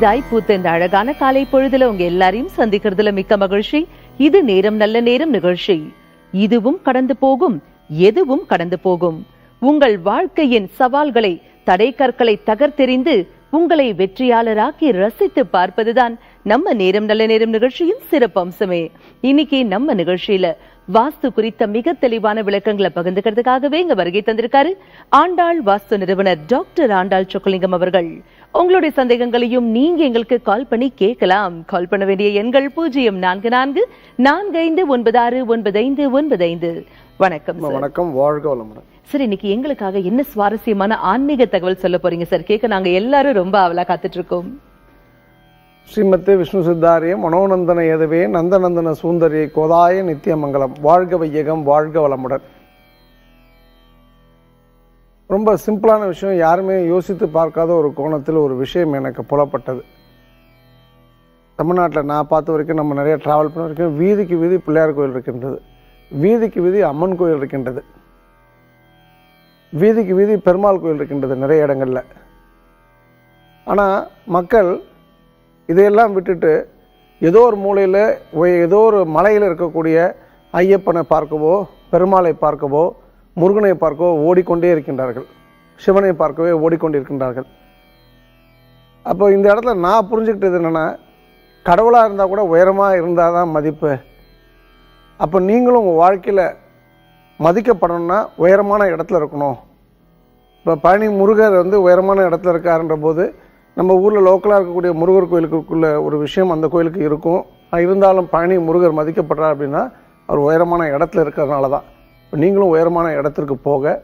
புதிதாய் பூத்த இந்த அழகான காலை பொழுதுல உங்க எல்லாரையும் சந்திக்கிறதுல மிக்க மகிழ்ச்சி. இது நேரம் நல்ல நேரம் நிகழ்ச்சி. இதுவும் கடந்து போகும் எதுவும் கடந்து போகும். உங்கள் வாழ்க்கையின் சவால்களை தடை கற்களை தகர்த்தெறிந்து உங்களை வெற்றியாளராக்கி ரசித்து பார்ப்பதுதான் நம்ம நேரம் நல்ல நேரம் நிகழ்ச்சியின் சிறப்பம்சமே இன்னைக்கு நம்ம நிகழ்ச்சியில வாஸ்து குறித்த மிக தெளிவான விளக்கங்களை பகிர்ந்துக்கிறதுக்காகவே இங்க வருகை தந்திருக்காரு ஆண்டாள் வாஸ்து நிறுவனர் டாக்டர் ஆண்டாள் சொக்கலிங்கம் அவர்கள். உங்களுடைய சந்தேகங்களையும் நீங்க எங்களுக்கு கால் பண்ணி கேட்கலாம். கால் பண்ண வேண்டிய எண்கள் பூஜ்ஜியம் நான்கு நான்கு நான்கு ஐந்து ஒன்பது ஆறு ஒன்பது ஐந்து ஒன்பது ஐந்து. வணக்கம் வணக்கம். வாழ்க வளமுடன். சார் இன்னைக்கு எங்களுக்காக என்ன சுவாரஸ்யமான ஆன்மீக தகவல் சொல்ல போறீங்க சார் கேட்க நாங்க எல்லாரும் ரொம்ப அவலா காத்துட்டு இருக்கோம் ஸ்ரீமத்தே விஷ்ணு சித்தாரிய மனோநந்தன ஏதவே நந்தநந்தன சூந்தரியை கோதாய நித்தியமங்கலம் வாழ்க வையகம் வாழ்க வளமுடன். ரொம்ப சிம்பிளான விஷயம் யாருமே யோசித்து பார்க்காத ஒரு கோணத்தில் ஒரு விஷயம் எனக்கு புலப்பட்டது. தமிழ்நாட்டில் நான் பார்த்த வரைக்கும் நம்ம நிறைய ட்ராவல் பண்ண வரைக்கும் வீதிக்கு வீதி பிள்ளையார் கோயில் இருக்கின்றது. வீதிக்கு வீதி அம்மன் கோயில் இருக்கின்றது. வீதிக்கு வீதி பெருமாள் கோயில் இருக்கின்றது நிறைய இடங்களில். ஆனால் மக்கள் இதையெல்லாம் விட்டுட்டு ஏதோ ஒரு மூலையில் ஏதோ ஒரு மலையில் இருக்கக்கூடிய ஐயப்பனை பார்க்கவோ பெருமாளை பார்க்கவோ முருகனை பார்க்கவோ ஓடிக்கொண்டே இருக்கின்றார்கள். சிவனை பார்க்கவே ஓடிக்கொண்டிருக்கின்றார்கள். அப்போ இந்த இடத்துல நான் புரிஞ்சுக்கிட்டது என்னென்னா கடவுளாக இருந்தால் கூட உயரமாக இருந்தால் தான் மதிப்பு. அப்போ நீங்களும் உங்கள் வாழ்க்கையில் மதிக்கப்படணும்னா உயரமான இடத்துல இருக்கணும். இப்போ பழனி முருகர் வந்து உயரமான இடத்துல இருக்காருன்ற போது நம்ம ஊரில் லோக்கலாக இருக்கக்கூடிய முருகர் கோயிலுக்குள்ள ஒரு விஷயம் அந்த கோயிலுக்கு இருக்கும். இருந்தாலும் பழனி முருகர் மதிக்கப்படுறார் அப்படின்னா அவர் உயரமான இடத்துல இருக்கிறதுனால தான் நீங்களும் உயரமான இடத்திற்கு போக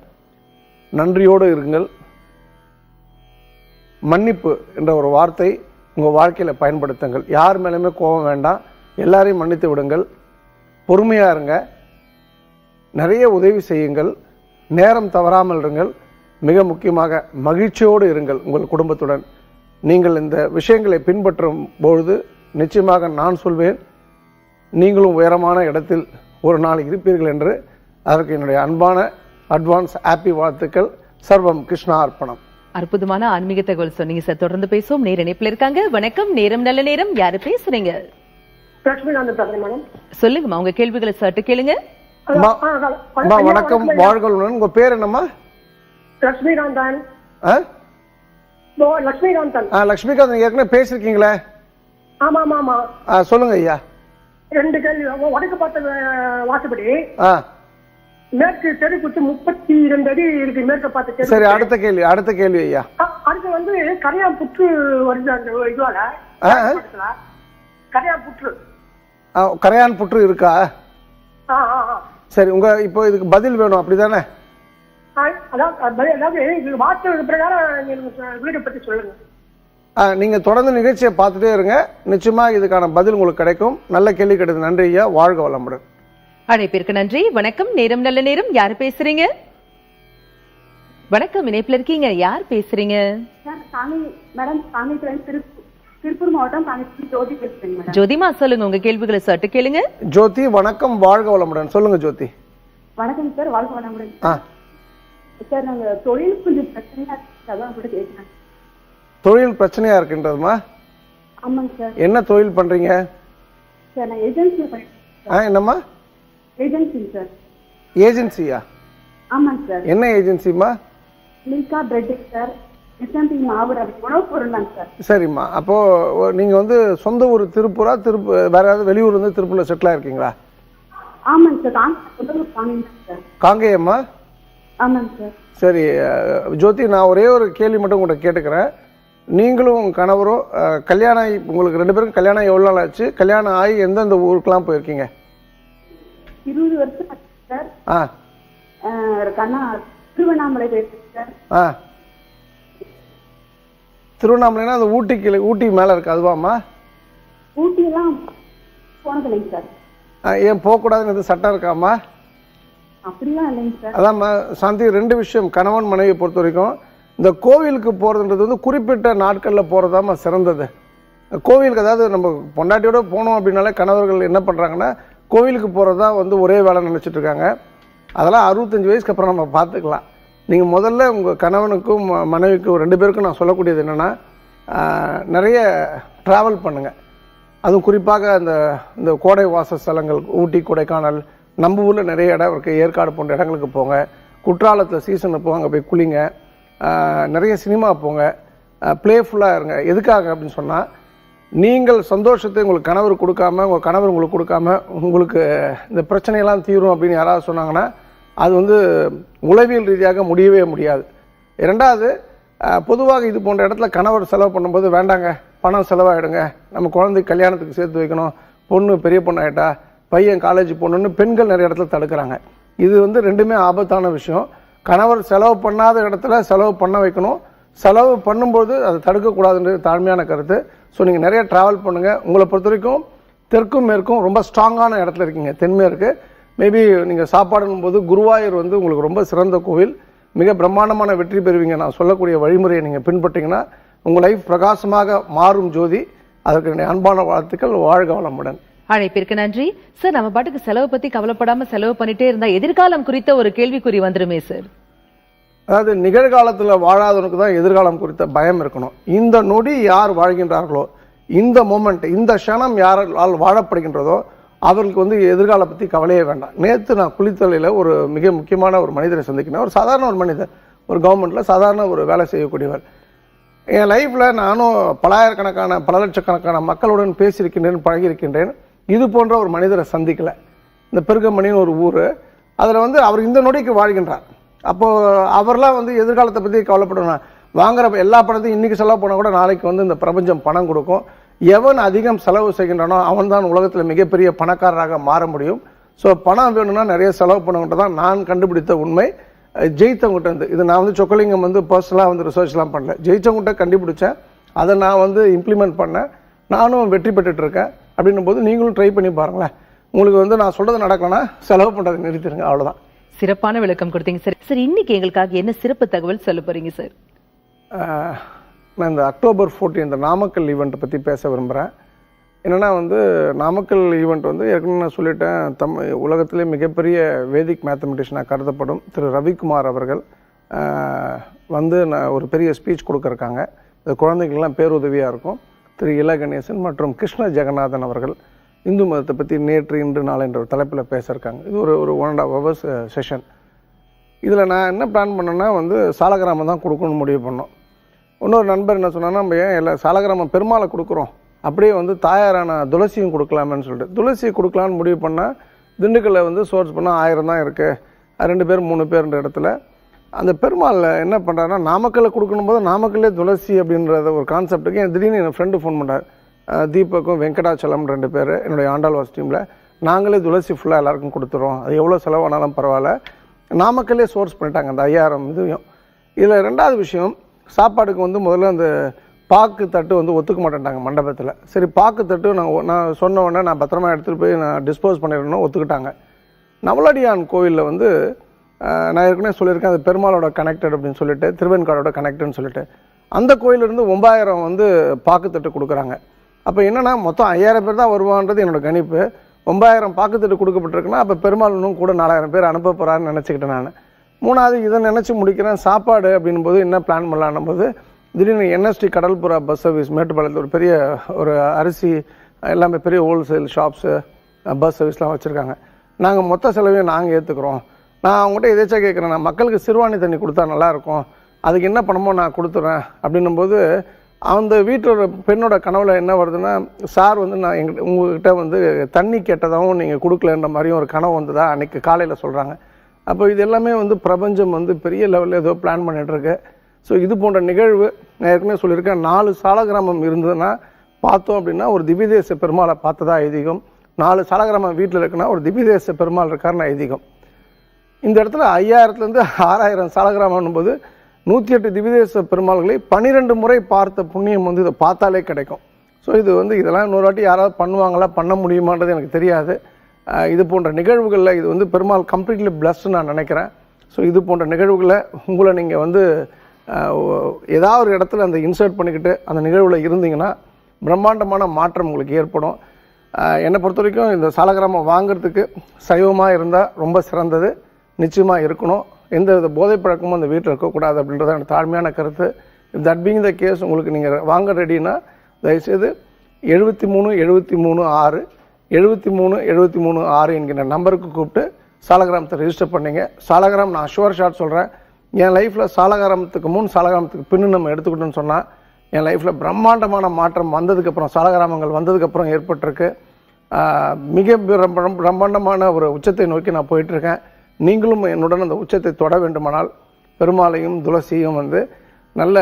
நன்றியோடு இருங்கள். மன்னிப்பு என்ற ஒரு வார்த்தை உங்கள் வாழ்க்கையில் பயன்படுத்துங்கள். யார் மேலேயுமே கோபம் வேண்டாம். எல்லாரையும் மன்னித்து விடுங்கள். பொறுமையாக இருங்க. நிறைய உதவி செய்யுங்கள். நேரம் தவறாமல் இருங்கள். மிக முக்கியமாக மகிழ்ச்சியோடு இருங்கள் உங்கள் குடும்பத்துடன். நீங்கள் இந்த விஷயங்களை பின்பற்றும் பொழுது நிச்சயமாக நான் சொல்வேன் நீங்களும் உயரமான இடத்தில் ஒரு நாள் இருப்பீர்கள் என்று அதற்கு என்னுடைய அன்பான அட்வான்ஸ் ஹாப்பி வாழ்த்துக்கள். சர்வம் கிருஷ்ணா அர்ப்பணம். அற்புதமான ஆன்மீக தகவல் சொன்னீங்க சார். தொடர்ந்து பேசுவோம். நேர இணைப்புல இருக்காங்க. வணக்கம். நேரம் நல்ல நேரம். யாரு பேசுறீங்க? லட்சுமிகாந்தன் சொல்லுங்கம்மா. உங்க கேள்விகளை சட்டு கேளுங்க. வணக்கம். வாழ்களுடன் உங்கள் பேர் என்னம்மா? லட்சுமிகாந்தன். லட்சுமிகாந்தன். ஆ லக்ஷ்மிகாந்த் ஏற்கனவே பேசியிருக்கீங்களே ஆமா ஆமா ஆமா சொல்லுங்க ஐயா. ரெண்டு கேள்வி. உங்க வடக்கு பார்த்த ஆ. மேற்கு தெருக்குத்து முப்பத்தி ரெண்டு அடி இருக்கு. மேற்கு பார்த்த சரி அடுத்த கேள்வி அடுத்த கேள்வி ஐயா. அடுத்து வந்து கரையான் புற்று வருது அந்த இதுவால. கரையான் புற்று ஆ, கரையான் புற்று இருக்கா சரி உங்க இப்போ இதுக்கு பதில் வேணும் அப்படிதானே? அதாவது வாஸ்து பிரகாரம் வீடு பத்தி சொல்லுங்க. ஆ, நீங்க தொடர்ந்து நிகழ்ச்சியை பார்த்துட்டே இருங்க. நிச்சயமா இதுக்கான பதில் உங்களுக்கு கிடைக்கும். நல்ல கேள்வி கிடையாது நன்றி ஐயா. வாழ்க வளமுடன். அழைப்பிற்கு நன்றி. வணக்கம். நேரம் நல்ல நேரம். யாரு பேசுறீங்க? வணக்கம். இணைப்புல இருக்கீங்க. யார் பேசுறீங்க? திருப்பூர் மாவட்டம் ஜோதிமா சொல்லுங்க. உங்க கேள்விகளை சட்டு கேளுங்க. ஜோதி வணக்கம். வாழ்க வளமுடன். சொல்லுங்க ஜோதி. வணக்கம் சார். வாழ்க்கை வளமுடன். ஆ. சார் நாங்க தொழில் கொஞ்சம் பிரச்சனையா இருக்கு அதான் கூட கேட்குறேன் தொழில் பிரச்சனையா இருக்கின்றதுமா? ஆமாங்க சார். என்ன தொழில் பண்றீங்க? சார் நான் ஆ என்னம்மா? ஏஜென்சிங்க சார் ஏஜென்சியா ஆமாங்க சார் என்ன ஏஜென்சிமா மில்கா பிரெட் சார் மாவு உணவுப் சரிம்மா. அப்போ ஒ- நீங்க வந்து சொந்த ஊர் திருப்பூரா திருப்பு வேற ஏதாவது வெளியூர் வந்து திருப்பூர்ல செட்டில் ஆயிருக்கீங்களா? ஆமாங்க சார் சொல்லுங்க சாமிங்க சார் காங்கேயம்மா? ஆமாங்க சார் சரி அஹ், ஜோதி நான் ஒரே ஒரு கேள்வி மட்டும் உங்கள்கிட்ட கேட்டுக்கிறேன். நீங்களும் உங்க கணவரும் கல்யாணம் ஆகி உங்களுக்கு ரெண்டு பேரும் கல்யாணம் ஆகி எவ்வளோ நாள் ஆச்சு? கல்யாணம் ஆகி எந்தெந்த ஊருக்கெல்லாம் போயிருக்கீங்க? இருபது வருஷம் சார். ஆ. கண்ணா திருவண்ணாமலை சார். ஆ. திருவண்ணாமலைனா அந்த ஊட்டி கீழே ஊட்டி மேலே இருக்கு அதுவாம்மா? ஊட்டியெல்லாம் போனதில்லைங்க சார். ஏன் போகக்கூடாதுன்னு எதுவும் சட்டம் இருக்காம்மா? அப்படிலாம் இல்லைங்க சார். அதாம்மா சாந்தி ரெண்டு விஷயம். கணவன் மனைவியை பொறுத்த வரைக்கும் இந்த கோவிலுக்கு போகிறதுன்றது வந்து குறிப்பிட்ட நாட்களில் போகிறதாம்மா சிறந்தது. கோவிலுக்கு அதாவது நம்ம பொண்டாட்டியோட போனோம் அப்படின்னாலே கணவர்கள் என்ன பண்ணுறாங்கன்னா கோவிலுக்கு போகிறது தான் வந்து ஒரே வேலை நினச்சிட்டு இருக்காங்க. அதெல்லாம் அறுபத்தஞ்சு வயசுக்கு அப்புறம் நம்ம பார்த்துக்கலாம். நீங்கள் முதல்ல உங்கள் கணவனுக்கும் ம- மனைவிக்கும் ரெண்டு பேருக்கும் நான் சொல்லக்கூடியது என்னென்னா நிறைய ட்ராவல் பண்ணுங்கள் அதுவும் குறிப்பாக அந்த இந்த கோடை வாச ஸ்தலங்கள் ஊட்டி கொடைக்கானல் நம்ம ஊரில் நிறைய இடம் இருக்குது ஏற்காடு போன்ற இடங்களுக்கு போங்க. குற்றாலத்தில் சீசனில் போங்க அங்கே போய் குளிங்க. நிறைய சினிமா போங்க. ப்ளேஃபுல்லாக இருங்க. எதுக்காக அப்படின்னு சொன்னால் நீங்கள் சந்தோஷத்தை உங்களுக்கு கணவர் கொடுக்காம உங்கள் கணவர் உங்களுக்கு கொடுக்காம உங்களுக்கு இந்த பிரச்சனையெல்லாம் தீரும் அப்படின்னு யாராவது சொன்னாங்கன்னா அது வந்து உளவியல் ரீதியாக முடியவே முடியாது. ரெண்டாவது பொதுவாக இது போன்ற இடத்துல கணவர் செலவு பண்ணும்போது வேண்டாங்க பணம் செலவாயிடுங்க நம்ம குழந்தைக்கு கல்யாணத்துக்கு சேர்த்து வைக்கணும் பொண்ணு பெரிய பொண்ணாயிட்டா பையன் காலேஜ் போகணுன்னு பெண்கள் நிறைய இடத்துல தடுக்கிறாங்க. இது வந்து ரெண்டுமே ஆபத்தான விஷயம். கணவர் செலவு பண்ணாத இடத்துல செலவு பண்ண வைக்கணும். செலவு பண்ணும்போது அதை தடுக்கக்கூடாதுன்றது தாழ்மையான கருத்து. ஸோ நீங்கள் நிறைய ட்ராவல் பண்ணுங்கள் உங்களை பொறுத்த வரைக்கும் தெற்கும் மேற்கும் ரொம்ப ஸ்ட்ராங்கான இடத்துல இருக்கீங்க. தென்மேற்கு மேபி நீங்கள் சாப்பாடுன்னும் போது குருவாயூர் வந்து உங்களுக்கு ரொம்ப சிறந்த கோவில். மிக பிரம்மாண்டமான வெற்றி பெறுவீங்க. நான் சொல்லக்கூடிய வழிமுறையை நீங்கள் பின்பற்றிங்கன்னா உங்கள் லைஃப் பிரகாசமாக மாறும் ஜோதி. அதற்கு என்னுடைய அன்பான வாழ்த்துக்கள். வாழ்க வளமுடன். அழைப்பிற்கு நன்றி. சார் நம்ம பாட்டுக்கு செலவு பத்தி கவலைப்படாம செலவு பண்ணிட்டே இருந்தா எதிர்காலம் குறித்த ஒரு கேள்விக்குறி வந்துருமே சார். அதாவது நிகழ்காலத்தில் வாழாதவனுக்கு தான் எதிர்காலம் குறித்த பயம் இருக்கணும். இந்த நொடி யார் வாழ்கின்றார்களோ இந்த மூமெண்ட் இந்த க்ஷணம் யாரால் வாழப்படுகின்றதோ அவர்களுக்கு வந்து எதிர்கால பற்றி கவலையே வேண்டாம். நேற்று நான் குளித்தலையில் ஒரு மிக முக்கியமான ஒரு மனிதரை சந்திக்கினேன் ஒரு சாதாரண ஒரு மனிதர். ஒரு கவர்மெண்ட்டில் சாதாரண ஒரு வேலை செய்யக்கூடியவர். என் லைஃப்பில் நானும் பலாயிரக்கணக்கான பல லட்சக்கணக்கான மக்களுடன் பேசியிருக்கின்றேன் பழகியிருக்கின்றேன். இது போன்ற ஒரு மனிதரை சந்திக்கலை. இந்த பெருகமணின்னு ஒரு ஊர். அதில் வந்து அவர் இந்த நொடிக்கு வாழ்கின்றார். அப்போது அவர்லாம் வந்து எதிர்காலத்தை பற்றி கவலைப்படணும். வாங்குற எல்லா பணத்தையும் இன்றைக்கி செலவு பண்ணால் கூட நாளைக்கு வந்து இந்த பிரபஞ்சம் பணம் கொடுக்கும். எவன் அதிகம் செலவு செய்கின்றனோ அவன் தான் உலகத்தில் மிகப்பெரிய பணக்காரராக மாற முடியும். ஸோ பணம் வேணும்னா நிறைய செலவு பண்ணுங்கிட்ட தான் நான் கண்டுபிடித்த உண்மை. ஜெயித்தவங்கிட்ட இருந்து. இது நான் வந்து சொக்கலிங்கம் வந்து பர்சனலாக வந்து ரிசர்ச்லாம் பண்ணல. ஜெயித்தவங்கிட்ட கண்டுபிடிச்சேன். அதை நான் வந்து இம்ப்ளிமெண்ட் பண்ணேன். நானும் வெற்றி பெற்றுட்டு இருக்கேன். அப்படின்னும் போது நீங்களும் ட்ரை பண்ணி பாருங்களேன். உங்களுக்கு வந்து நான் சொல்கிறது நடக்கலைன்னா செலவு பண்ணுறதை நிறுத்திடுங்க. அவ்வளோதான் சிறப்பான விளக்கம் கொடுத்தீங்க. சார் சார் இன்னைக்கு எங்களுக்காக என்ன சிறப்பு தகவல் சொல்ல போறீங்க சார்? நான் இந்த அக்டோபர் 14 இந்த நாமக்கல் ஈவெண்ட்டை பற்றி பேச விரும்புகிறேன் என்னென்னா வந்து நாமக்கல் ஈவெண்ட் வந்து ஏற்கனவே நான் சொல்லிட்டேன் தம் உலகத்திலே மிகப்பெரிய வேதிக் மேத்தமெட்டிஷனாக கருதப்படும் திரு ரவிக்குமார் அவர்கள் வந்து நான் ஒரு பெரிய ஸ்பீச் கொடுக்குறக்காங்க இது குழந்தைகள்லாம் பேருதவியாக இருக்கும். திரு இல கணேசன் மற்றும் கிருஷ்ண ஜெகநாதன் அவர்கள் இந்து மதத்தை பற்றி நேற்று இன்று நாளை என்ற ஒரு தலைப்பில் பேசியிருக்காங்க. இது ஒரு ஒரு one and half hours session இதில் நான் என்ன பிளான் பண்ணேன்னா வந்து சாலகிராமம் தான் கொடுக்கணும்னு முடிவு பண்ணோம். இன்னொரு நண்பர் என்ன சொன்னான்னா நம்ம ஏன் எல்லா சாலகிராமம் பெருமாளை கொடுக்குறோம். அப்படியே வந்து தாயாரான துளசியும் கொடுக்கலாமேன்னு சொல்லிட்டு. துளசி கொடுக்கலான்னு முடிவு பண்ணால் திண்டுக்கல்ல வந்து சோர்ஸ் பண்ணால் ஆயிரம் தான் இருக்குது ரெண்டு பேர் மூணு பேர்ன்ற இடத்துல. அந்த பெருமாளில் என்ன பண்ணுறாருன்னா நாமக்கல்ல கொடுக்கணும் போது நாமக்கல்லே துளசி அப்படின்றத ஒரு கான்செப்ட்டுக்கு என் திடீர்னு என் ஃப்ரெண்டு ஃபோன் பண்ணார். தீபக்கும் வெங்கடாச்சலம் ரெண்டு பேர் என்னுடைய ஆண்டாள்வாஸ் டீமில். நாங்களே துளசி ஃபுல்லாக எல்லாருக்கும் கொடுத்துறோம். அது எவ்வளோ செலவானாலும் பரவாயில்ல. நாமக்கல்லே சோர்ஸ் பண்ணிட்டாங்க அந்த ஐயாயிரம் இதுவும் இதில் ரெண்டாவது விஷயம் சாப்பாடுக்கு வந்து முதல்ல அந்த பாக்கு தட்டு வந்து ஒத்துக்க மாட்டேன்ட்டாங்க மண்டபத்தில். சரி பாக்கு தட்டு நான் ஒ- நான் சொன்ன உடனே நான் பத்திரமா எடுத்துகிட்டு போய் நான் டிஸ்போஸ் பண்ணிடணும் ஒத்துக்கிட்டாங்க. நவலடியான் கோவிலில் வந்து நான் ஏற்கனவே சொல்லியிருக்கேன் அது பெருமாளோட கனெக்டட் அப்படின்னு சொல்லிட்டு திருவெண்காடோட கனெக்டட்னு சொல்லிட்டு. அந்த கோயிலிருந்து ஒம்பாயிரம் வந்து பாக்குத்தட்டு கொடுக்குறாங்க. அப்போ என்னென்னா மொத்தம் ஐயாயிரம் பேர் தான் வருவான்றது என்னோட கணிப்பு. ஒம்பாயிரம் பாக்குத்தட்டு கொடுக்கப்பட்டிருக்குன்னா அப்போ பெருமாள் இன்னும் கூட நாலாயிரம் பேர் அனுப்ப போகிறான்னு நினச்சிக்கிட்டேன் நான். மூணாவது இதை நினச்சி முடிக்கிறேன் சாப்பாடு அப்படின்னும் போது என்ன பிளான் பண்ணலான்னும் போது திடீர்னு என்எஸ்டி கடல்புறா பஸ் சர்வீஸ் மேட்டுப்பாளையத்தில் ஒரு பெரிய ஒரு அரிசி எல்லாமே பெரிய ஹோல்சேல் ஷாப்ஸு பஸ் சர்வீஸ்லாம் வச்சுருக்காங்க. நாங்கள் மொத்த செலவையும் நாங்கள் ஏற்றுக்குறோம் நான் அவங்ககிட்ட எதேச்சா கேட்குறேன் நான் மக்களுக்கு சிறுவாணி தண்ணி கொடுத்தா நல்லாயிருக்கும் அதுக்கு என்ன பண்ணமோ நான் கொடுத்துட்றேன் அப்படின்னும்போது அந்த வீட்டோட பெண்ணோட கனவுல என்ன வருதுன்னா சார் வந்து நான் எங்க உங்ககிட்ட வந்து தண்ணி கேட்டதாகவும் நீங்கள் கொடுக்கலன்ற மாதிரியும் ஒரு கனவு வந்ததா அன்னைக்கு காலையில் சொல்கிறாங்க அப்போ இது எல்லாமே வந்து பிரபஞ்சம் வந்து பெரிய லெவலில் ஏதோ பிளான் பண்ணிட்டுருக்கு. ஸோ இது போன்ற நிகழ்வு நான் ஏற்கனவே சொல்லியிருக்கேன். நாலு சாலகிராமம் இருந்ததுன்னா பார்த்தோம் அப்படின்னா ஒரு திவிதேச பெருமாளை பார்த்ததா ஐதீகம். நாலு சாலகிராமம் வீட்டில் இருக்குன்னா ஒரு திவிதேச பெருமாள் இருக்காருன்னு ஐதீகம். இந்த இடத்துல ஐயாயிரத்துலேருந்து ஆறாயிரம் சாலகிராமம் போது நூற்றி எட்டு திவிதேச பெருமாள்களை பன்னிரெண்டு முறை பார்த்த புண்ணியம் வந்து இதை பார்த்தாலே கிடைக்கும். ஸோ இது வந்து இதெல்லாம் இன்னொரு வாட்டி யாராவது பண்ணுவாங்களா பண்ண முடியுமான்றது எனக்கு தெரியாது. இது போன்ற நிகழ்வுகளில் இது வந்து பெருமாள் கம்ப்ளீட்லி பிளஸ்ன்னு நான் நினைக்கிறேன். ஸோ இது போன்ற நிகழ்வுகளை உங்களை நீங்கள் வந்து ஏதாவது ஒரு இடத்துல அந்த இன்சர்ட் பண்ணிக்கிட்டு அந்த நிகழ்வில் இருந்தீங்கன்னா பிரம்மாண்டமான மாற்றம் உங்களுக்கு ஏற்படும். என்னை பொறுத்த வரைக்கும் இந்த சாலகிராமம் வாங்குறதுக்கு சைவமாக இருந்தால் ரொம்ப சிறந்தது. நிச்சயமாக இருக்கணும். எந்த வித போதை பழக்கமும் அந்த வீட்டில் இருக்கக்கூடாது அப்படின்றது எனக்கு தாழ்மையான கருத்து. தட் பீங் த கேஸ் உங்களுக்கு நீங்கள் வாங்க ரெடினா தயவுசெய்து எழுபத்தி மூணு எழுபத்தி மூணு ஆறு எழுபத்தி மூணு எழுபத்தி மூணு ஆறு என்கிற நம்பருக்கு கூப்பிட்டு சாலகிராமத்தை ரெஜிஸ்டர் பண்ணீங்க. சாலகிராம் நான் ஷுவர் ஷாட் சொல்கிறேன் என் லைஃப்பில் சாலகிராமத்துக்கு முன் சாலகிராமத்துக்கு பின்னு நம்ம எடுத்துக்கிட்டோம்னு சொன்னால் என் லைஃப்பில் பிரம்மாண்டமான மாற்றம் வந்ததுக்கப்புறம் சாலகிராமங்கள் வந்ததுக்கப்புறம் ஏற்பட்டிருக்கு. மிக பிரம்மாண்டமான ஒரு உச்சத்தை நோக்கி நான் போயிட்டுருக்கேன் நீங்களும் என்னுடன் அந்த உச்சத்தை தொட வேண்டுமானால் பெருமாளையும் துளசியும் வந்து நல்ல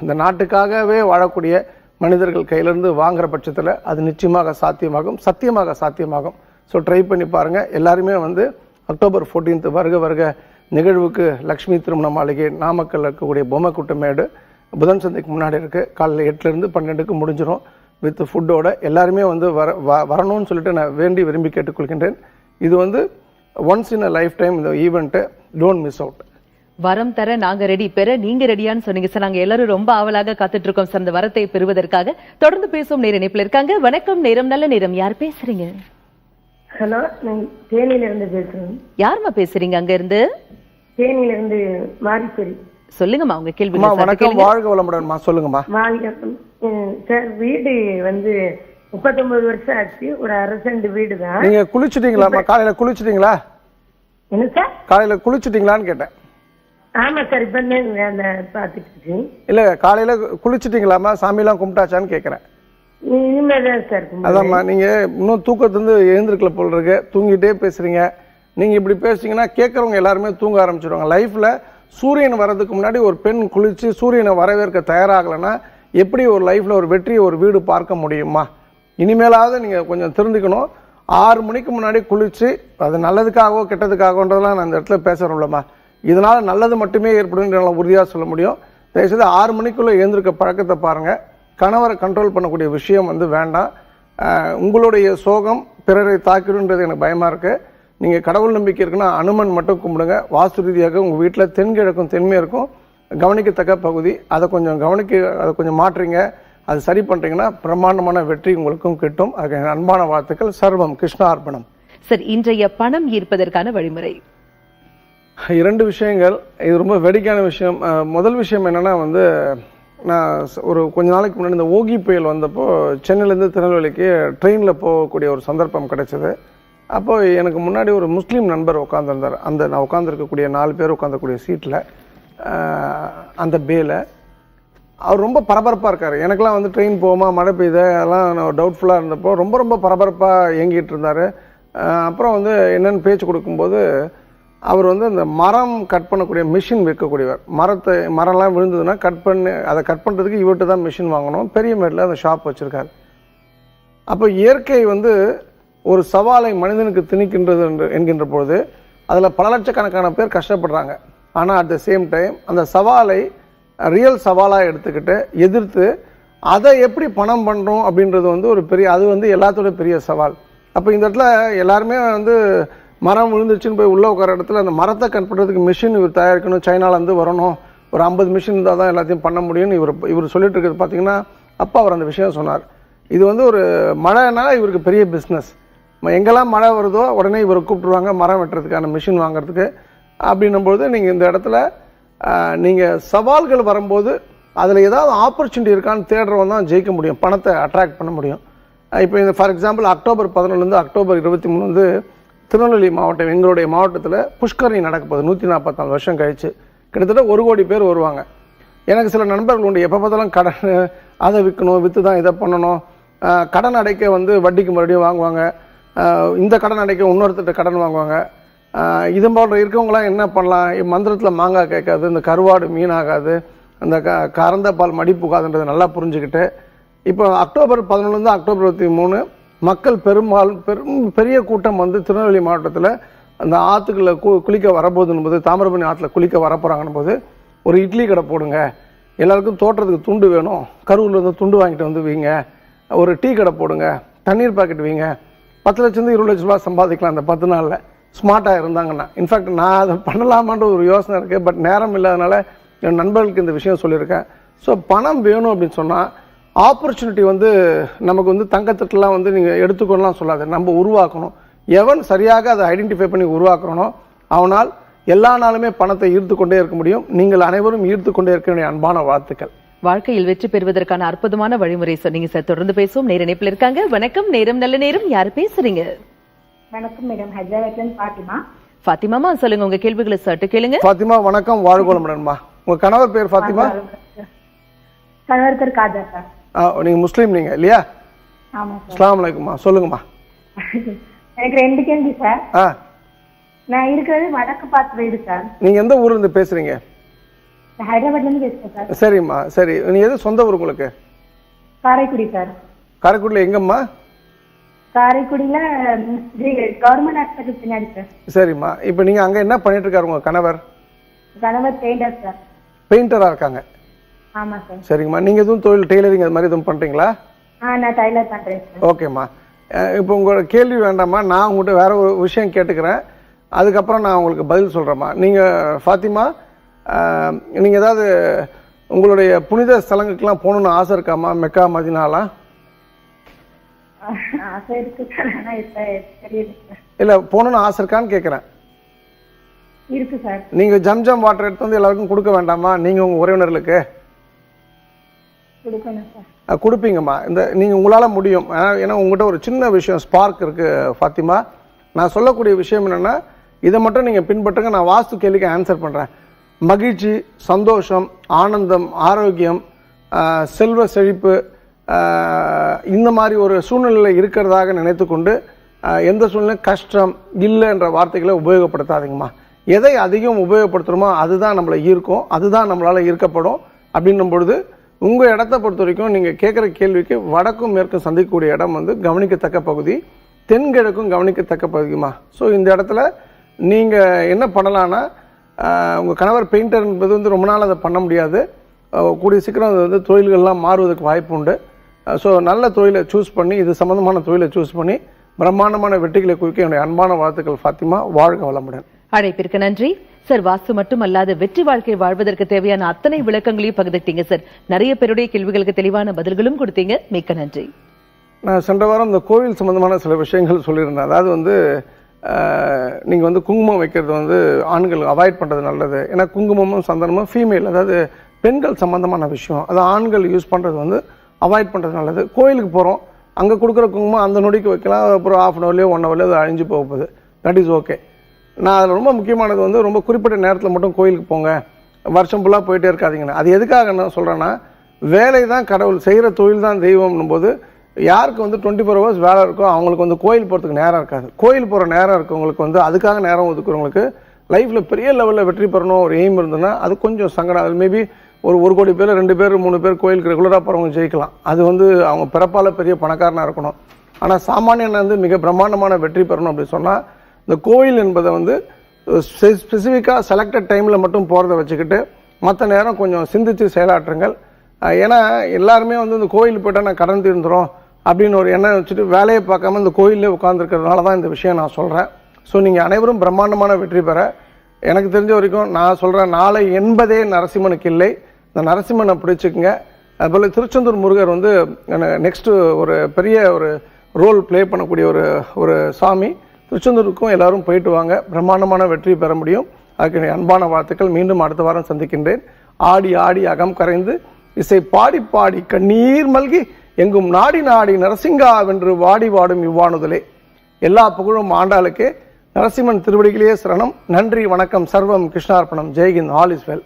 இந்த நாட்டுக்காகவே வாழக்கூடிய மனிதர்கள் கையிலேருந்து வாங்குற பட்சத்தில் அது நிச்சயமாக சாத்தியமாகும் சத்தியமாக சாத்தியமாகும். ஸோ ட்ரை பண்ணி பாருங்கள் எல்லாருமே வந்து அக்டோபர் 14th வருக வருக நிகழ்வுக்கு லக்ஷ்மி திருமண மாளிகை நாமக்கல் இருக்கக்கூடிய பொம்மை கூட்டமேடு புதன் சந்தைக்கு முன்னாடி இருக்குது காலையில் எட்டுலேருந்து பன்னெண்டுக்கு முடிஞ்சிடும் வித் ஃபுட்டோட எல்லாருமே வந்து வர வ- வரணும்னு சொல்லிட்டு நான் வேண்டி விரும்பி கேட்டுக்கொள்கின்றேன். இது வந்து once in a life time இந்த ஈவெண்ட்டு டோன்ட் மிஸ் அவுட் வரம் தர நாங்க ரெடி பெற நீங்க ரெடியான்னு சொன்னீங்க. சார் நாங்க எல்லாரும் ரொம்ப ஆவலாக காத்துட்டு இருக்கோம் சார் அந்த வரத்தை பெறுவதற்காக. தொடர்ந்து பேசும் நேர இணைப்புல இருக்காங்க. வணக்கம் நேரம் நல்ல நேரம். யார் பேசுறீங்க? ஹலோ நான் தேனியில இருந்து பேசுறேன். யாரும்மா பேசுறீங்க அங்க இருந்து தேனியில இருந்து மாரிச்சேரி சொல்லுங்கம்மா உங்க கேள்வி அம்மா வணக்கம். வாழ்க வளமுடன்மா சொல்லுங்கம்மா. வாங்க ம், சார் வீடு வந்து முப்பத்தொன்பது வருஷம் ஆச்சு. ஒரு அரசண்டு வீடு தான் நீங்க குளிச்சிட்டீங்களாம்மா காலையில குளிச்சிட்டீங்களா? என்ன சார் காலையில குளிச்சிட்டீங்களான்னு கேட்டேன். ஆமா சார் இப்ப இருக்கேன் இல்ல காலையில குளிச்சிட்டீங்களாம்மா? சாமியெல்லாம் கும்பிட்டாச்சான்னு கேட்குறேன் இனிமேதான் சார் கும்பிடுவேன். அதாம்மா நீங்க இன்னும் தூக்கத்துலேருந்து எழுந்திருக்கல போல் இருக்கு. தூங்கிட்டே பேசுறீங்க. நீங்க இப்படி பேசுனீங்கன்னா கேட்குறவங்க எல்லாருமே தூங்க ஆரம்பிச்சிடுவாங்க லைஃப்ல சூரியன் வர்றதுக்கு முன்னாடி ஒரு பெண் குளிச்சு சூரியனை வரவேற்க தயாராகலைன்னா எப்படி ஒரு லைஃப்ல ஒரு வெற்றியை ஒரு வீடு பார்க்க முடியுமா? இனிமேலாவது நீங்கள் கொஞ்சம் திருந்திக்கணும். ஆறு மணிக்கு முன்னாடி குளிச்சு அது நல்லதுக்காகவோ கெட்டதுக்காகன்றதெல்லாம் நான் இந்த இடத்துல பேசுகிறோம்லம்மா இதனால் நல்லது மட்டுமே ஏற்படும் என்னால் உறுதியாக சொல்ல முடியும். தயவுசெய்து ஆறு மணிக்குள்ளே எழுந்திருக்க பழக்கத்தை பாருங்கள் கணவரை கண்ட்ரோல் பண்ணக்கூடிய விஷயம் வந்து வேண்டாம். உங்களுடைய சோகம் பிறரை தாக்கிடுன்றது எனக்கு பயமாக இருக்குது நீங்கள் கடவுள் நம்பிக்கை இருக்குன்னா அனுமன் மட்டும் கும்பிடுங்க. வாஸ்து ரீதியாக உங்கள் வீட்டில் தென்கிழக்கும் தென்மேற்கும் கவனிக்கத்தக்க பகுதி. அதை கொஞ்சம் கவனிக்க அதை கொஞ்சம் மாற்றுறீங்க அது சரி பண்றீங்கன்னா பிரம்மாண்டமான வெற்றி உங்களுக்கும் கிட்டும். அதுக்கு அன்பான வாழ்த்துக்கள். சர்வம் கிருஷ்ணார்ப்பணம் சார் இன்றைய பணம் ஈர்ப்பதற்கான வழிமுறை. இரண்டு விஷயங்கள். இது ரொம்ப வேடிக்கையான விஷயம். முதல் விஷயம் என்னன்னா வந்து நான் ஒரு கொஞ்ச நாளைக்கு முன்னாடி இந்த ஓகி புயல் வந்தப்போ சென்னையிலேருந்து திருநெல்வேலிக்கு ட்ரெயினில் போகக்கூடிய ஒரு சந்தர்ப்பம் கிடைச்சது. அப்போ எனக்கு முன்னாடி ஒரு முஸ்லீம் நண்பர் உட்காந்துருந்தார் அந்த நான் உட்காந்துருக்கக்கூடிய நாலு பேர் உட்காந்துக்கூடிய சீட்டில் அந்த பேல. அவர் ரொம்ப பரபரப்பாக இருக்கார். எனக்கெல்லாம் வந்து ட்ரெயின் போகுமா மழை பெய்யுது அதெல்லாம் நான் டவுட்ஃபுல்லாக இருந்தப்போ ரொம்ப ரொம்ப பரபரப்பாக இயங்கிட்டு இருந்தார். அப்புறம் வந்து என்னென்னு பேச்சு கொடுக்கும்போது அவர் வந்து அந்த மரம் கட் பண்ணக்கூடிய மிஷின் விற்கக்கூடியவர். மரத்தை மரம்லாம் விழுந்ததுன்னா கட் பண்ணி அதை கட் பண்ணுறதுக்கு இவர்கிட்ட தான் மிஷின் வாங்கணும். பெரிய மேட்டில் அந்த ஷாப் வச்சுருக்காரு. அப்போ இயற்கை வந்து ஒரு சவாலை மனிதனுக்கு திணிக்கின்றது என்று- என்கின்ற பொழுது அதில் பல லட்சக்கணக்கான பேர் கஷ்டப்படுறாங்க. ஆனால் அட் த சேம் டைம் அந்த சவாலை ரியல் சவாலாக எடுத்துக்கிட்டு எதிர்த்து அதை எப்படி பணம் பண்ணுறோம் அப்படின்றது வந்து ஒரு பெரிய அது வந்து எல்லாத்தோட பெரிய சவால். அப்போ இந்த இடத்துல எல்லாருமே வந்து மரம் விழுந்துச்சுன்னு போய் உள்ளே உட்கார இடத்துல அந்த மரத்தை கட் பண்ணுறதுக்கு மிஷின் இவர் தயாரிக்கணும். சைனாலேருந்து வரணும். ஒரு ஐம்பது மிஷின் இருந்தால் தான் எல்லாத்தையும் பண்ண முடியும்னு இவர் இவர் சொல்லிட்டு இருக்கிறது பார்த்தீங்கன்னா அப்பா அவர் அந்த விஷயம் சொன்னார். இது வந்து ஒரு மழைனால இவருக்கு பெரிய பிஸ்னஸ் எங்கெல்லாம் மழை வருதோ உடனே இவரை கூப்பிட்டுருவாங்க மரம் வெட்டுறதுக்கான மிஷின் வாங்குறதுக்கு. அப்படின்னும் பொழுது நீங்கள் இந்த இடத்துல நீங்கள் சவால்கள் வரும்போது அதில் ஏதாவது ஆப்பர்ச்சுனிட்டி இருக்கான்னு தேடுறவன் தான் ஜெயிக்க முடியும். பணத்தை அட்ராக்ட் பண்ண முடியும். இப்போ இந்த ஃபார் எக்ஸாம்பிள் அக்டோபர் பதினொன்றுலேருந்து அக்டோபர் இருபத்தி மூணு வந்து திருநெல்வேலி மாவட்டம் எங்களுடைய மாவட்டத்தில் புஷ்கரணி நடக்கப்போகுது நூற்றி நாற்பத்தாலு வருஷம் கழிச்சு. கிட்டத்தட்ட ஒரு கோடி பேர் வருவாங்க. எனக்கு சில நண்பர்கள் உண்டு. எப்போ பார்த்தாலும் கடன் அதை விற்கணும் விற்று தான் இதை பண்ணணும். கடன் அடைக்க வந்து வட்டிக்கு மறுபடியும் வாங்குவாங்க. இந்த கடன் அடைக்க இன்னொருத்தர்கிட்ட கடன் வாங்குவாங்க. இது போன்ற இருக்கவங்களாம் என்ன பண்ணலாம்? மந்திரத்தில் மாங்காய் கேட்காது இந்த கருவாடு மீனாகாது அந்த க கறந்த பால் மடிப்புக்காதுன்றதை நல்லா புரிஞ்சுக்கிட்டு இப்போ அக்டோபர் பதினொன்றுலேருந்து அக்டோபர் இருபத்தி மூணு மக்கள் பெரும்பாலும் பெரும் பெரிய கூட்டம் வந்து திருநெல்வேலி மாவட்டத்தில் அந்த ஆற்றுக்குள்ள கு குளிக்க வரப்போகுதுன்னு போது தாமிரபரணி ஆற்றுல குளிக்க வரப்போகிறாங்கன்னு போது ஒரு இட்லி கடை போடுங்க எல்லாருக்கும் தோட்டத்துக்கு துண்டு வேணும் கரூர்ல துண்டு வாங்கிட்டு வந்து வீங்க ஒரு டீ கடை போடுங்க தண்ணீர் பாக்கெட் வீங்க பத்து லட்சம் இருபது லட்ச ரூபா சம்பாதிக்கலாம் அந்த பத்து நாளில். ஸ்மார்ட்டாக இருந்தாங்கன்னா. இன்ஃபேக்ட் நான் அதை பண்ணலாமான்ற ஒரு யோசனை இருக்குது பட் நேரம் இல்லாதனால என் நண்பர்களுக்கு இந்த விஷயம் சொல்லியிருக்கேன். ஸோ பணம் வேணும் அப்படின்னு சொன்னால் ஆப்பர்ச்சுனிட்டி வந்து நமக்கு வந்து தங்கத்தட்டெலாம் வந்து நீங்கள் எடுத்துக்கொள்ளலாம் சொல்லாது. நம்ம உருவாக்கணும். எவன் சரியாக அதை ஐடென்டிஃபை பண்ணி உருவாக்குறனோ அவனால் எல்லா நாளுமே பணத்தை ஈர்த்து கொண்டே இருக்க முடியும். நீங்கள் அனைவரும் ஈர்த்து கொண்டே இருக்க வேண்டிய அன்பான வாழ்த்துக்கள். வாழ்க்கையில் வெற்றி பெறுவதற்கான அற்புதமான வழிமுறை சொன்னீங்க சார். தொடர்ந்து பேசுவோம். நேர இணைப்பில் இருக்காங்க. வணக்கம். நேரம் நல்ல நேரம். யார் பேசுறீங்க? வணக்கம் மேடம். ஹைதராபாத்ல பாத்திமா பாத்திமாமா சொல்லுங்க உங்க கேள்விகளை சட்டு கேளுங்க. ஃபாத்திமா வணக்கம். வாழ்கோளமுடன்மா உங்க கணவர் பேர் ஃபாத்திமா? கணவர் பேர் காஜா சார். ஆ, நீங்க முஸ்லீம் நீங்க இல்லையா? ஆமா சார். அஸ்ஸலாமு அலைக்கும்மா. சொல்லுங்கம்மா. எனக்கு ரெண்டு கேள்வி சார். ஆ. நான் இருக்கிறது வடக்கு பார்த்து வீடு சார். நீங்க எந்த ஊர்ல இருந்து பேசுறீங்க? ஹைதராபாத்ல இருந்து பேசுறேன் சார். சரிம்மா சரி. நீ எது சொந்த ஊர் உங்களுக்கு? காரைக்குடி சார். காரைக்குடியில் எங்கம்மா? காரைக்குடியில கவர்மெண்ட் ஹாஸ்பிட்டல் பின்னாடி சார். சரிம்மா. இப்போ நீங்கள் அங்கே என்ன பண்ணிட்டு இருக்காரு உங்கள் கணவர்? கணவர் பெயிண்டர் சார். பெயிண்டராக இருக்காங்க. ஆமா சார். சரிங்கம்மா நீங்கள் எதுவும் தொழில் டெய்லரிங் அது மாதிரி எதுவும் பண்ணுறீங்களா ஆ நான் டைலர் பண்றேன் சார். ஓகேம்மா. அஹ் இப்போ உங்களோட கேள்வி வேண்டாம்மா. நான் உங்கள்கிட்ட வேற ஒரு விஷயம் கேட்டுக்கிறேன். அதுக்கப்புறம் நான் உங்களுக்கு பதில் சொல்கிறேம்மா நீங்கள் ஃபாத்திமா நீங்கள் ஏதாவது உங்களுடைய புனித ஸ்தலங்களுக்கெல்லாம் போகணுன்னு ஆசை இருக்காம்மா? மெக்கா மதினாலாம்? ஆசை இருக்கு சார் ஆனா இப்ப தெரியல சார் இல்லை போகணுன்னு ஆசை இருக்கான்னு கேட்குறேன் இருக்கு சார். நீங்கள் ஜம்ஜம் வாட்டர் எடுத்து வந்து எல்லாருக்கும் கொடுக்க வேண்டாமா? நீங்கள் உங்கள் உறவினர்களுக்கு? கொடுக்கணும் சார். அஹ் கொடுப்பீங்கம்மா. இந்த நீங்கள் உங்களால் முடியும். ஏன்னா ஏன்னா உங்கள்கிட்ட ஒரு சின்ன விஷயம் ஸ்பார்க் இருக்குது ஃபாத்திமா. நான் சொல்லக்கூடிய விஷயம் என்னென்னா இதை மட்டும் நீங்கள் பின்பற்றுங்க. நான் வாஸ்து கேள்விக்கு ஆன்சர் பண்ணுறேன் மகிழ்ச்சி சந்தோஷம் ஆனந்தம் ஆரோக்கியம் அஹ், செல்வ செழிப்பு இந்த மாதிரி ஒரு சூழ்நிலையில் இருக்கிறதாக நினைத்துக்கொண்டு கொண்டு எந்த சூழ்நிலை கஷ்டம் இல்லை என்ற வார்த்தைகளை உபயோகப்படுத்தாதீங்கம்மா. எதை அதிகம் உபயோகப்படுத்துகிறோமோ அதுதான் நம்மளை ஈர்க்கும் அதுதான் நம்மளால் ஈர்க்கப்படும் அப்படின்னும் பொழுது உங்கள் இடத்த பொறுத்த வரைக்கும் நீங்கள் கேட்குற கேள்விக்கு வடக்கும் மேற்கும் சந்திக்கக்கூடிய இடம் வந்து கவனிக்கத்தக்க பகுதி தென்கிழக்கும் கவனிக்கத்தக்க பகுதிமா ஸோ இந்த இடத்துல நீங்கள் என்ன பண்ணலான்னா உங்கள் கணவர் பெயிண்டர் என்பது வந்து ரொம்ப நாள் அதை பண்ண முடியாது. கூடிய சீக்கிரம் அது வந்து தொழில்கள்லாம் மாறுவதற்கு வாய்ப்பு உண்டு. ஸோ நல்ல தொழிலை சூஸ் பண்ணி இது சம்மந்தமான தொழிலை சூஸ் பண்ணி பிரம்மாண்டமான வெற்றிகளை குவிக்க என்னுடைய அன்பான வாழ்த்துக்கள் ஃபாத்திமா. வாழ்க வளமுடன். அழைப்பிற்கு நன்றி. சார் வாஸ்து மட்டுமல்லாத வெற்றி வாழ்க்கை வாழ்வதற்கு தேவையான அத்தனை விளக்கங்களையும் பகிர்ந்துட்டீங்க சார். நிறைய பேருடைய கேள்விகளுக்கு தெளிவான பதில்களும் கொடுத்தீங்க. மிக்க நன்றி. நான் சென்ற வாரம் இந்த கோவில் சம்பந்தமான சில விஷயங்கள் சொல்லியிருந்தேன். அதாவது வந்து நீங்கள் வந்து குங்குமம் வைக்கிறது வந்து ஆண்கள் அவாய்ட் பண்ணுறது நல்லது. ஏன்னா குங்குமமும் சந்தனமும் ஃபீமேல் அதாவது பெண்கள் சம்பந்தமான விஷயம். அது ஆண்கள் யூஸ் பண்ணுறது வந்து அவாய்ட் பண்ணுறது நல்லது. கோயிலுக்கு போகிறோம் அங்கே கொடுக்குற குங்குமம் அந்த நொடிக்கு வைக்கலாம். அப்புறம் ஆஃப் அன் ஹவர்லேயோ ஒன் ஹவர்லேயோ அது அழிஞ்சு போக போகுது. தட் இஸ் ஓகே நான் அதில் ரொம்ப முக்கியமானது வந்து ரொம்ப குறிப்பிட்ட நேரத்தில் மட்டும் கோயிலுக்கு போங்க. வருஷம் ஃபுல்லாக போயிட்டே இருக்காதீங்கன்னு. அது எதுக்காக நான் சொல்கிறேன்னா வேலை தான் கடவுள் செய்கிற தொழில் தான் தெய்வம்னும் போது யாருக்கு வந்து டுவெண்ட்டி ஃபோர் ஹவர்ஸ் வேலை இருக்கோ அவங்களுக்கு வந்து கோயில் போகிறதுக்கு நேரம் இருக்காது. கோயில் போகிற நேரம் இருக்கவங்களுக்கு வந்து அதுக்காக நேரம் ஒதுக்குறவங்களுக்கு லைஃப்பில் பெரிய லெவலில் வெற்றி பெறணும் ஒரு எய்ம் இருந்ததுன்னா அது கொஞ்சம் சங்கடம். அது மேபி ஒரு ஒரு கோடி பேர் ரெண்டு பேர் மூணு பேர் கோயிலுக்கு ரெகுலராக போகிறவங்க ஜெயிக்கலாம். அது வந்து அவங்க பிறப்பால் பெரிய பணக்காரனாக இருக்கணும். ஆனால் சாமானியன் வந்து மிக பிரம்மாண்டமான வெற்றி பெறணும் அப்படின்னு சொன்னால் இந்த கோயில் என்பதை வந்து ஸ்பெசிஃபிக்காக செலக்டட் டைமில் மட்டும் போகிறத வச்சுக்கிட்டு மற்ற நேரம் கொஞ்சம் சிந்தித்து செயலாற்றுங்கள். ஏன்னா எல்லாருமே வந்து இந்த கோயில் போயிட்டா நான் கடன் தீர்ந்துடும் அப்படின்னு ஒரு எண்ணம் வச்சுட்டு வேலையை பார்க்காம இந்த கோயிலே உட்காந்துருக்கிறதுனால தான் இந்த விஷயம் நான் சொல்கிறேன் ஸோ நீங்கள் அனைவரும் பிரம்மாண்டமான வெற்றி பெற எனக்கு தெரிஞ்ச வரைக்கும் நான் சொல்கிறேன் நாளை என்பதே நரசிம்மனுக்கு இல்லை. நரசிம்மனை பிடிச்சிக்கங்க. அதுபோல் திருச்செந்தூர் முருகர் வந்து நெக்ஸ்ட்டு ஒரு பெரிய ஒரு ரோல் ப்ளே பண்ணக்கூடிய ஒரு ஒரு சாமி. திருச்செந்தூருக்கும் எல்லாரும் போயிட்டு வாங்க. பிரம்மாண்டமான வெற்றி பெற முடியும். அதுக்கு அன்பான வாழ்த்துக்கள். மீண்டும் அடுத்த வாரம் சந்திக்கின்றேன். ஆடி ஆடி அகம் கரைந்து இசை பாடி பாடி கண்ணீர் மல்கி எங்கும் நாடி நாடி நரசிங்கா வென்று வாடி வாடும் இவ்வாணுதலே எல்லா புகழும் ஆண்டாளுக்கே. நரசிம்மன் திருவடிகளே சரணம். நன்றி வணக்கம். சர்வம் கிருஷ்ணார்ப்பணம். ஜெய்ஹிந்த். All is well.